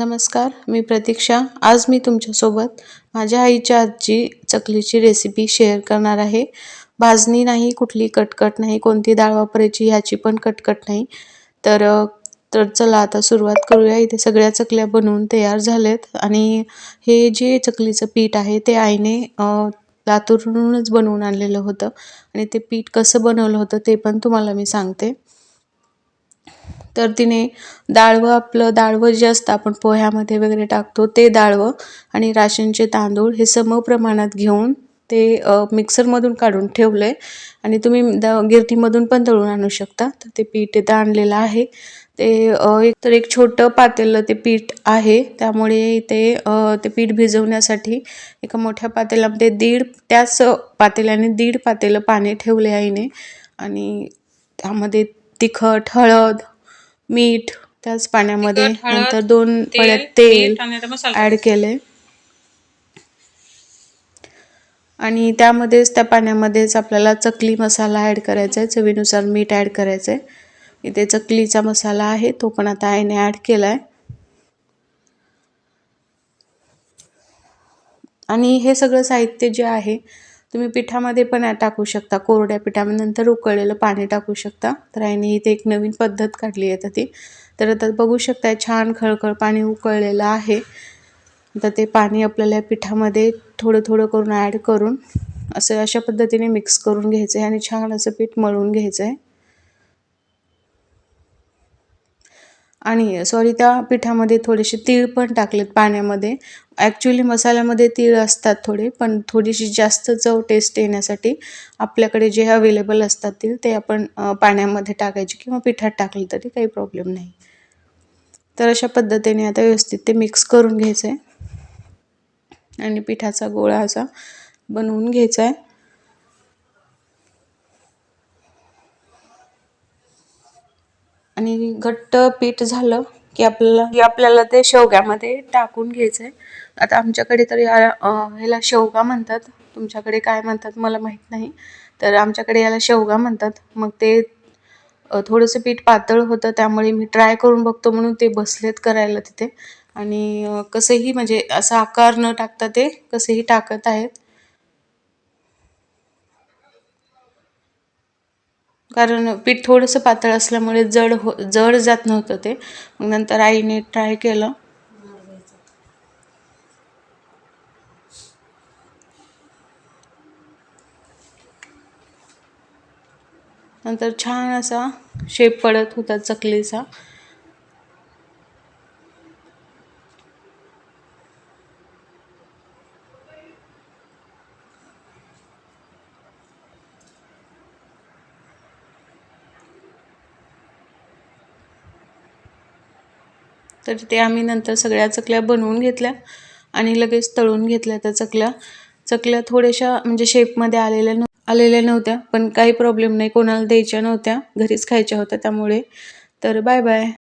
नमस्कार मी प्रतीक्षा. आज मी तुमच्यासोबत माझ्या आईच्या आजची चकलीची रेसिपी शेअर करणार आहे. भाजणी नाही कुठली कटकट नाही कोणती डाळ वापरायची ह्याची पण कटकट नाही. तर तर चला आता सुरुवात करूया. इथे सगळ्या चकल्या बनवून तयार झाल्यात आणि हे जे चकलीचं पीठ आहे ते आईने लातूरहूनच बनवून आणलेलं होतं आणि ते पीठ कसं बनवलं होतं ते पण तुम्हाला मी सांगते. तर तिने डाळवं आपलं डाळवं जे असतं आपण पोह्यामध्ये वगैरे टाकतो ते डाळवं आणि राशनचे तांदूळ हे सम प्रमाणात घेऊन ते मिक्सरमधून काढून ठेवलं आहे आणि तुम्ही द गिरतीमधून पण दळून आणू शकता. तर ते पीठ इथं आणलेलं आहे. ते एक तर एक छोटं पातेलं ते पीठ आहे. त्यामुळे ते ते पीठ भिजवण्यासाठी एका मोठ्या पातेल्यामध्ये दीड त्याच पातेल्याने दीड पातेलं पाणी ठेवले आईने. आणि त्यामध्ये तिखट हळद मीठ त्याच पाण्यामध्ये नंतर दोन पळ्यात तेल ऍड केले आणि त्यामध्येच त्या पाण्यामध्येच आपल्याला चकली मसाला ऍड करायचा आहे चवीनुसार मीठ ऍड करायचं आहे इथे चकलीचा मसाला आहे तो पण आता आईने ऍड केलाय. आणि हे सगळं साहित्य जे आहे तुम्ही पिठामध्ये पण टाकू शकता. कोरड्या पिठामध्ये नंतर उकळलेलं पाणी टाकू शकता. तर आईने इथे एक नवीन पद्धत काढली आहे ती तर आता बघू शकता छान खळखळ पाणी उकळलेलं आहे. तर ते पाणी आपल्याला पिठामध्ये थोडं थोडं करून ॲड करून असं अशा पद्धतीने मिक्स करून घ्यायचं आहे आणि छान असं पीठ मळून घ्यायचं आहे आणि सॉरी त्या पिठामध्ये थोडेसे तीळ पण टाकलेत पाण्यामध्ये. ॲक्च्युली मसाल्यामध्ये तीळ असतात थोडे पण थोडीशी जास्त चव टेस्ट येण्यासाठी आपल्याकडे जे अवेलेबल असतात तीळ ते आपण पाण्यामध्ये टाकायचे किंवा पिठात टाकले तरी काही प्रॉब्लेम नाही. तर अशा पद्धतीने आता व्यवस्थित ते मिक्स करून घ्यायचं आहे आणि पिठाचा गोळा असा बनवून घ्यायचा आहे आणि घट्ट पीठ झालं की आपल्याला की आपल्याला ते शेवग्यामध्ये टाकून घ्यायचं आहे आता आमच्याकडे तर या ह्याला शेवगा म्हणतात. तुमच्याकडे काय म्हणतात मला माहीत नाही. तर आमच्याकडे याला शेवगा म्हणतात. मग ते थोडंसं पीठ पातळ होतं त्यामुळे मी ट्राय करून बघतो म्हणून ते बसलेत करायला तिथे. आणि कसंही म्हणजे असा आकार न टाकता ते कसेही टाकत आहेत. कारण पीठ थोडंसं पातळ असल्यामुळे जड हो जड जात नव्हतं ते. मग नंतर आईने ट्राय केलं. नंतर छान असा शेप पडत होता चकलीचा. तर ते आम्ही नंतर सगळ्या चकल्या बनवून घेतल्या आणि लगेच तळून घेतल्या त्या चकल्या. चकल्या थोड्याशा म्हणजे शेपमध्ये आलेल्या नव्ह आलेल्या नव्हत्या पण काही प्रॉब्लेम नाही. कोणाला द्यायच्या नव्हत्या. घरीच खायच्या होत्या त्यामुळे. तर बाय बाय